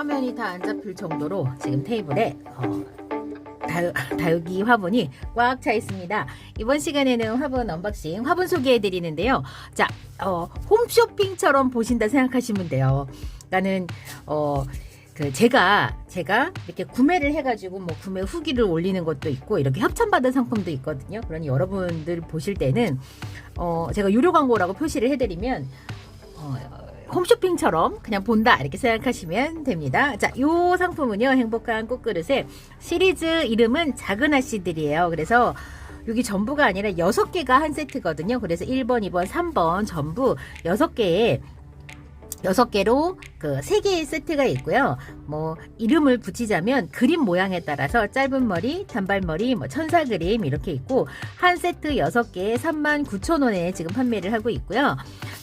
화면이 다 안 잡힐 정도로 지금 테이블에 어, 다육, 다육이 화분이 꽉 차 있습니다. 이번 시간에는 화분 언박싱, 화분 소개해 드리는데요. 자, 어, 홈쇼핑처럼 보신다 생각하시면 돼요. 나는, 어, 그 제가 제가 이렇게 구매를 해가지고 뭐 구매 후기를 올리는 것도 있고 이렇게 협찬받은 상품도 있거든요. 그러니 여러분들 보실 때는 어 제가 유료 광고라고 표시를 해드리면 어, 홈쇼핑처럼 그냥 본다 이렇게 생각하시면 됩니다. 자, 요 상품은요 행복한 꽃그릇의 시리즈 이름은 작은 아씨들이에요. 그래서 여기 전부가 아니라 6개가 한 세트거든요. 그래서 1번, 2번, 3번 전부 6개의 여섯 개로 그세 개의 세트가 있고요. 뭐 이름을 붙이자면 그림 모양에 따라서 짧은 머리, 단발머리, 뭐 천사 그림 이렇게 있고 한 세트 여섯 개에 3만 9천 원에 지금 판매를 하고 있고요.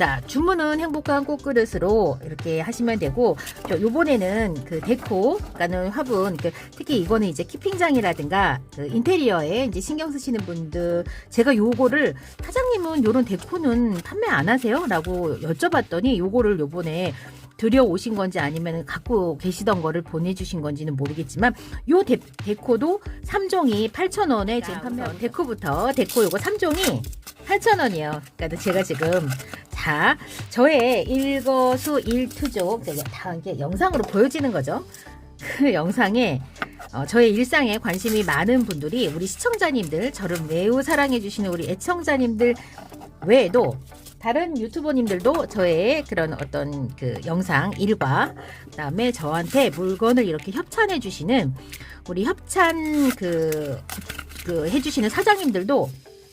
자 주문은 행복한 꽃그릇으로 이렇게 하시면 되고 저 요번에는 그 데코 그러니까는 화분 그 특히 이거는 이제 키핑장이라든가 그 인테리어에 이제 신경 쓰시는 분들 제가 요거를 사장님은 요런 데코는 판매 안 하세요? 라고 여쭤봤더니 요거를 요번에 들여오신 건지 아니면 갖고 계시던 거를 보내주신 건지는 모르겠지만 요 데, 데코도 3종이 8,000원에 지금 판매하고 데코부터 데코 요거 3종이 8,000원이에요. 그러니까 제가 지금 자 저의 일거수 일투족 제가 다 이렇게 영상으로 보여지는 거죠. 그 영상에 어, 저의 일상에 관심이 많은 분들이 우리 시청자님들 저를 매우 사랑해 주시는 우리 애청자님들 외에도 다른 유튜버님들도 저의 그런 어떤 그 영상 일과 그다음에 저한테 물건을 이렇게 협찬해 주시는 우리 협찬 그, 그 해주시는 사장님들도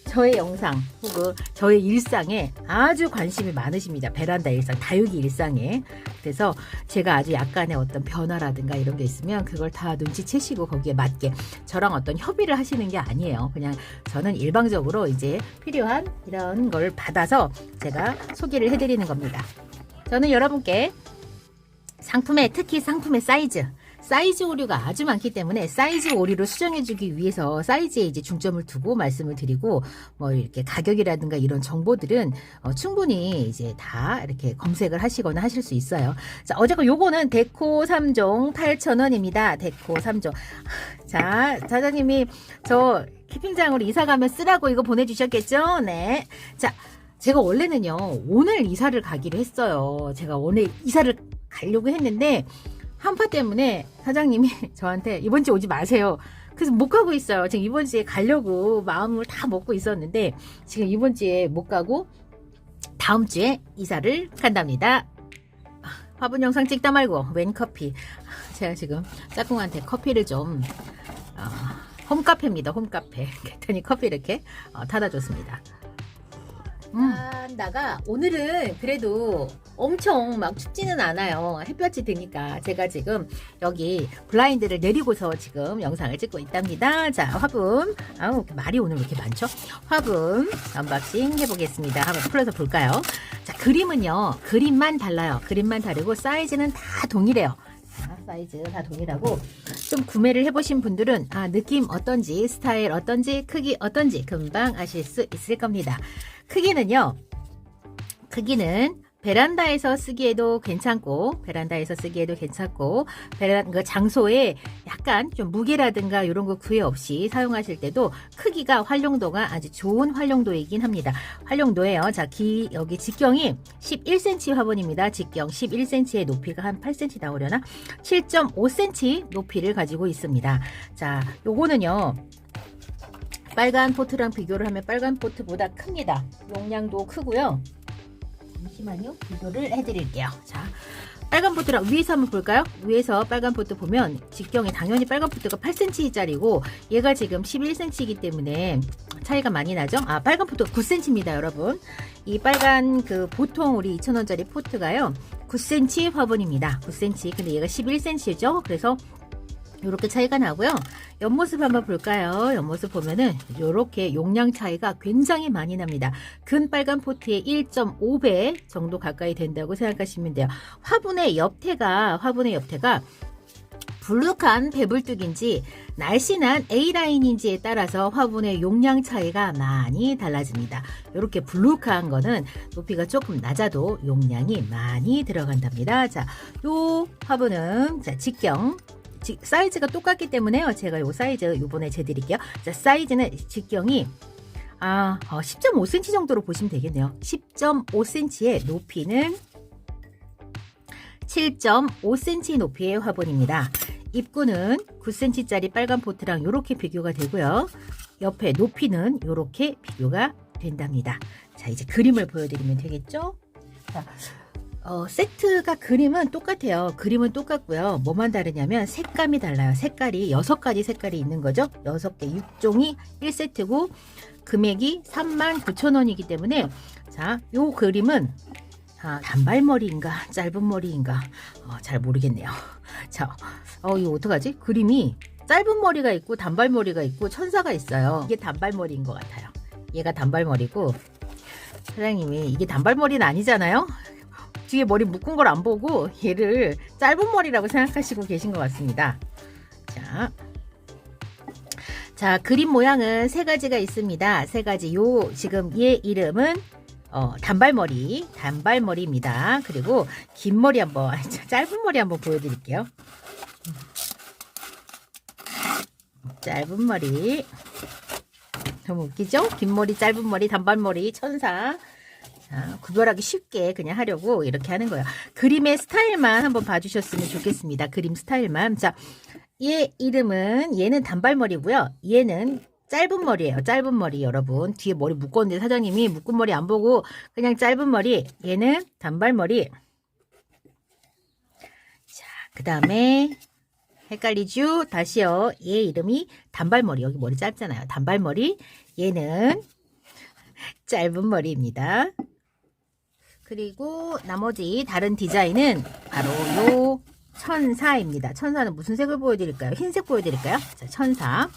저의 영상 혹은 저의 일상에 아주 관심이 많으십니다. 베란다 일상, 다육이 일상에. 그래서 제가 아주 약간의 어떤 변화라든가 이런 게 있으면 그걸 다 눈치채시고 거기에 맞게 저랑 어떤 협의를 하시는 게 아니에요. 그냥 저는 일방적으로 이제 필요한 이런 걸 받아서 제가 소개를 해드리는 겁니다. 저는 여러분께 상품의 특히 상품의 사이즈 사이즈 오류가 아주 많기 때문에 사이즈 오류를 수정해주기 위해서 사이즈에 이제 중점을 두고 말씀을 드리고 뭐 이렇게 가격이라든가 이런 정보들은 어, 충분히 이제 다 이렇게 검색을 하시거나 하실 수 있어요. 자, 어제가 요거는 데코 3종 8,000원입니다. 데코 3종. 자, 사장님이 저 키핑장으로 이사 가면 쓰라고 이거 보내주셨겠죠? 네. 자, 제가 원래는요, 오늘 이사를 가기로 했어요. 제가 오늘 이사를 가려고 했는데, 한파 때문에 사장님이 저한테 이번 주에 오지 마세요. 그래서 못 가고 있어요. 지금 이번 주에 가려고 마음을 다 먹고 있었는데 지금 이번 주에 못 가고 다음 주에 이사를 간답니다. 화분 영상 찍다 말고 웬 커피. 제가 지금 짝꿍한테 커피를 좀 어, 홈카페입니다. 홈카페. 그랬더니 커피 이렇게 어, 타다 줬습니다. 음. 나가 오늘은 그래도 엄청 막 춥지는 않아요. 햇볕이 드니까 제가 지금 여기 블라인드를 내리고서 지금 영상을 찍고 있답니다. 자, 화분. 아우, 말이 오늘 왜 이렇게 많죠? 화분 언박싱 해보겠습니다. 한번 풀어서 볼까요? 자, 그림은요. 그림만 달라요. 그림만 다르고 사이즈는 다 동일해요. 자, 사이즈 다 동일하고 좀 구매를 해보신 분들은 아 느낌 어떤지 스타일 어떤지 크기 어떤지 금방 아실 수 있을 겁니다. 크기는요. 크기는 베란다에서 쓰기에도 괜찮고 베란다에서 쓰기에도 괜찮고 베란 그 장소에 약간 좀 무게라든가 이런 거 구애 없이 사용하실 때도 크기가 활용도가 아주 좋은 활용도이긴 합니다. 활용도예요. 자, 기 여기 직경이 11cm 화분입니다. 직경 11cm의 높이가 한 8cm 나오려나? 7.5cm 높이를 가지고 있습니다. 자, 요거는요. 빨간 포트랑 비교를 하면 빨간 포트보다 큽니다. 용량도 크고요. 잠시만요. 비교를 해드릴게요. 자, 빨간 포트랑 위에서 한번 볼까요? 위에서 빨간 포트 보면 직경에 당연히 빨간 포트가 8cm짜리고 얘가 지금 11cm이기 때문에 차이가 많이 나죠? 아, 빨간 포트가 9cm입니다, 여러분. 이 빨간 그 보통 우리 2,000원짜리 포트가요. 9cm 화분입니다. 9cm. 근데 얘가 11cm죠? 그래서 이렇게 차이가 나고요. 옆모습 한번 볼까요? 옆모습 보면은 이렇게 용량 차이가 굉장히 많이 납니다. 근 빨간 포트의 1.5배 정도 가까이 된다고 생각하시면 돼요. 화분의 옆태가 화분의 옆태가 불룩한 배불뚝인지 날씬한 A라인인지에 따라서 화분의 용량 차이가 많이 달라집니다. 이렇게 불룩한 거는 높이가 조금 낮아도 용량이 많이 들어간답니다. 자, 요 화분은 자, 직경 지- 사이즈가 똑같기 때문에요. 제가 요 사이즈 요번에 재드릴게요. 자, 사이즈는 직경이 아, 어, 10.5cm 정도로 보시면 되겠네요. 10.5cm의 높이는 7.5cm 높이의 화분입니다. 입구는 9cm짜리 빨간 포트랑 이렇게 비교가 되고요. 옆에 높이는 이렇게 비교가 된답니다. 자, 이제 그림을 보여드리면 되겠죠? 자, 어, 세트가 그림은 똑같아요. 그림은 똑같고요. 뭐만 다르냐면 색감이 달라요. 색깔이 6가지 색깔이 있는 거죠. 6개 6종이 1세트고 금액이 39,000원이기 때문에 자, 요 그림은 아, 단발머리인가 짧은 머리인가 어, 잘 모르겠네요. 자, 어 이거 어떡하지? 그림이 짧은 머리가 있고 단발머리가 있고 천사가 있어요. 이게 단발머리인 것 같아요. 얘가 단발머리고 사장님이 이게 단발머리는 아니잖아요. 뒤에 머리 묶은 걸 안 보고 얘를 짧은 머리라고 생각하시고 계신 것 같습니다. 자, 자 그림 모양은 세 가지가 있습니다. 세 가지. 요 지금 얘 이름은 어, 단발머리, 단발머리입니다. 그리고 긴 머리 한번, 짧은 머리 한번 보여드릴게요. 짧은 머리. 너무 웃기죠? 긴 머리, 짧은 머리, 단발머리, 천사. 자, 구별하기 쉽게 그냥 하려고 이렇게 하는 거예요. 그림의 스타일만 한번 봐주셨으면 좋겠습니다. 그림 스타일만. 자, 얘 이름은, 얘는 단발머리고요. 얘는 짧은 머리예요. 짧은 머리 여러분. 뒤에 머리 묶었는데 사장님이 묶은 머리 안 보고 그냥 짧은 머리. 얘는 단발머리. 자, 그 다음에 헷갈리죠? 다시요. 얘 이름이 단발머리. 여기 머리 짧잖아요. 단발머리. 얘는 짧은 머리입니다. 그리고 나머지 다른 디자인은 바로 요 천사입니다. 천사는 무슨 색을 보여드릴까요? 흰색 보여드릴까요? 자, 천사.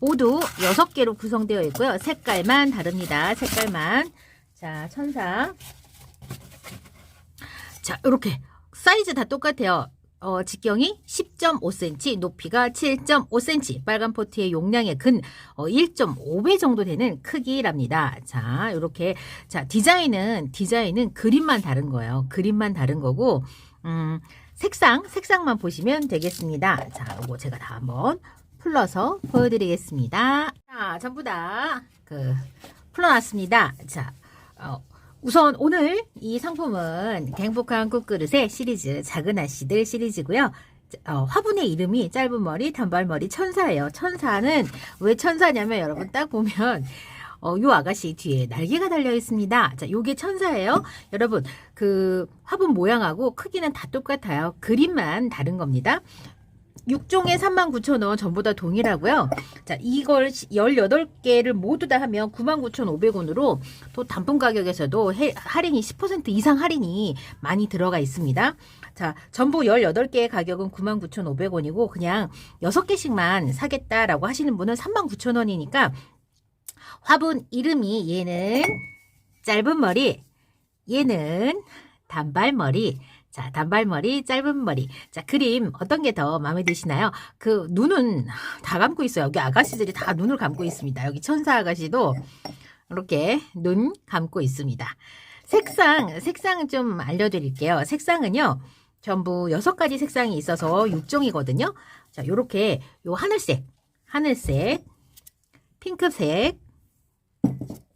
모두 6개로 구성되어 있고요. 색깔만 다릅니다. 색깔만. 자, 천사. 자, 이렇게 사이즈 다 똑같아요. 어, 직경이 10.5cm, 높이가 7.5cm, 빨간 포트의 용량의 근 어, 1.5배 정도 되는 크기랍니다. 자, 이렇게 자 디자인은 디자인은 그림만 다른 거예요. 그림만 다른 거고, 음, 색상 색상만 보시면 되겠습니다. 자, 이거 제가 다 한번 풀러서 보여드리겠습니다. 자, 전부 다 그 풀어놨습니다. 자, 어, 우선 오늘 이 상품은 행복한 꽃그릇의 시리즈 작은 아씨들 시리즈고요. 어, 화분의 이름이 짧은 머리, 단발머리 천사예요. 천사는 왜 천사냐면 여러분 딱 보면 어, 요 아가씨 뒤에 날개가 달려 있습니다. 자, 요게 천사예요. 여러분, 그 화분 모양하고 크기는 다 똑같아요. 그림만 다른 겁니다. 6종에 39,000원 전부 다 동일하고요. 자, 이걸 18개를 모두 다 하면 99,500원으로 또 단품 가격에서도 해- 할인이 10% 이상 할인이 많이 들어가 있습니다. 자, 전부 18개의 가격은 99,500원이고 그냥 6개씩만 사겠다라고 하시는 분은 39,000원이니까 화분 이름이 얘는 짧은 머리, 얘는 단발머리, 자, 단발머리, 짧은 머리. 자, 그림 어떤 게 더 마음에 드시나요? 그 눈은 다 감고 있어요. 여기 아가씨들이 다 눈을 감고 있습니다. 여기 천사 아가씨도 이렇게 눈 감고 있습니다. 색상, 색상은 좀 알려드릴게요. 색상은요, 전부 여섯 가지 색상이 있어서 6종이거든요. 자, 요렇게 요 하늘색, 하늘색, 핑크색,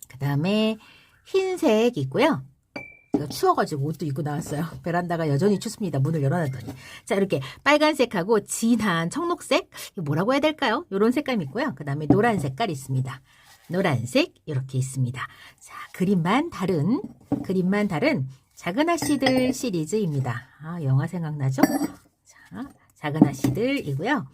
그 다음에 흰색 있고요. 제가 추워가지고 옷도 입고 나왔어요. 베란다가 여전히 춥습니다. 문을 열어놨더니. 자, 이렇게 빨간색하고 진한 청록색, 뭐라고 해야 될까요? 이런 색감이 있고요. 그 다음에 노란 색깔 있습니다. 노란색 이렇게 있습니다. 자, 그림만 다른, 그림만 다른 작은 아씨들 시리즈입니다. 아, 영화 생각나죠? 자, 작은 아씨들이고요.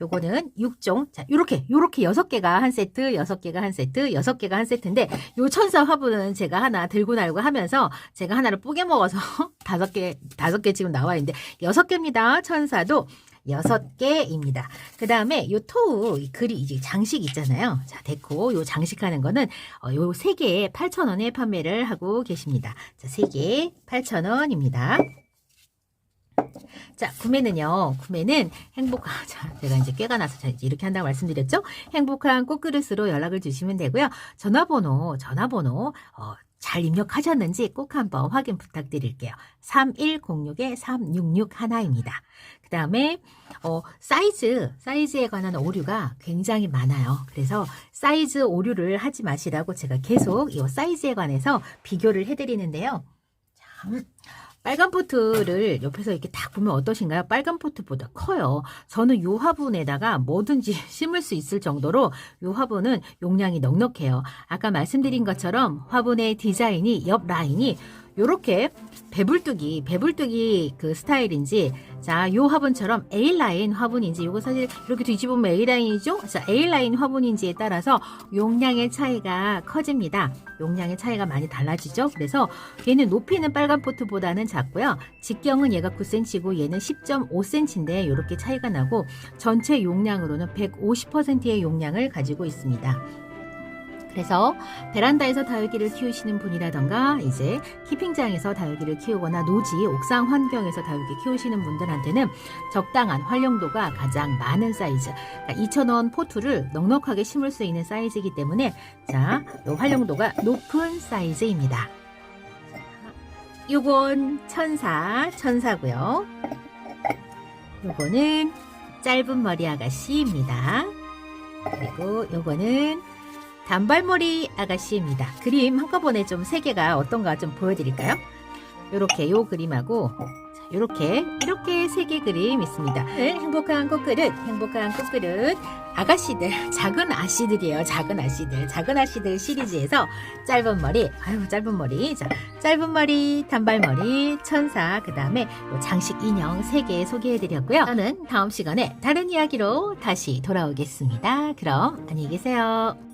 요거는 6종. 자, 요렇게, 요렇게 6개가 한 세트, 6개가 한 세트, 6개가 한 세트인데, 요 천사 화분은 제가 하나 들고 날고 하면서 제가 하나를 뿌개 먹어서 5개, 5개 지금 나와 있는데, 6개입니다. 천사도 6개입니다. 그 다음에 요 토우, 이 글이 이제 장식 있잖아요. 자, 데코, 요 장식하는 거는, 어, 요 3개에 8,000원에 판매를 하고 계십니다. 자, 3개에 8,000원입니다. 자, 구매는요. 구매는 행복한 자, 제가 이제 꾀가 나서 자, 이렇게 한다고 말씀드렸죠. 행복한 꽃그릇으로 연락을 주시면 되고요. 전화번호, 전화번호 어, 잘 입력하셨는지 꼭 한번 확인 부탁드릴게요. 3106에 366 하나입니다. 그 다음에 어, 사이즈, 사이즈에 관한 오류가 굉장히 많아요. 그래서 사이즈 오류를 하지 마시라고 제가 계속 이 사이즈에 관해서 비교를 해드리는데요. 참, 빨간 포트를 옆에서 이렇게 딱 보면 어떠신가요? 빨간 포트보다 커요. 저는 요 화분에다가 뭐든지 심을 수 있을 정도로 요 화분은 용량이 넉넉해요. 아까 말씀드린 것처럼 화분의 디자인이 옆 라인이 요렇게 배불뚝이 배불뚝이 그 스타일인지 자, 요 화분처럼 A라인 화분인지 요거 사실 이렇게 뒤집으면 A라인이죠? 자, A라인 화분인지에 따라서 용량의 차이가 커집니다. 용량의 차이가 많이 달라지죠? 그래서 얘는 높이는 빨간 포트보다는 작고요. 직경은 얘가 9cm고 얘는 10.5cm인데 이렇게 차이가 나고 전체 용량으로는 150%의 용량을 가지고 있습니다. 그래서 베란다에서 다육이를 키우시는 분이라던가 이제 키핑장에서 다육이를 키우거나 노지 옥상 환경에서 다육이 키우시는 분들한테는 적당한 활용도가 가장 많은 사이즈 그러니까 2,000원 포트를 넉넉하게 심을 수 있는 사이즈이기 때문에 자, 요 활용도가 높은 사이즈입니다. 요건 천사, 천사고요. 요거는 짧은 머리 아가씨입니다. 그리고 요거는 단발머리 아가씨입니다. 그림 한꺼번에 좀 세 개가 어떤가 좀 보여드릴까요? 요렇게 요 그림하고 자, 요렇게 이렇게 세 개 그림 있습니다. 네, 행복한 꽃그릇, 행복한 꽃그릇 아가씨들, 작은 아씨들이에요. 작은 아씨들, 작은 아씨들 시리즈에서 짧은 머리, 아유 짧은 머리, 자 짧은 머리, 단발머리, 천사, 그 다음에 장식 인형 세 개 소개해드렸고요. 저는 다음 시간에 다른 이야기로 다시 돌아오겠습니다. 그럼 안녕히 계세요.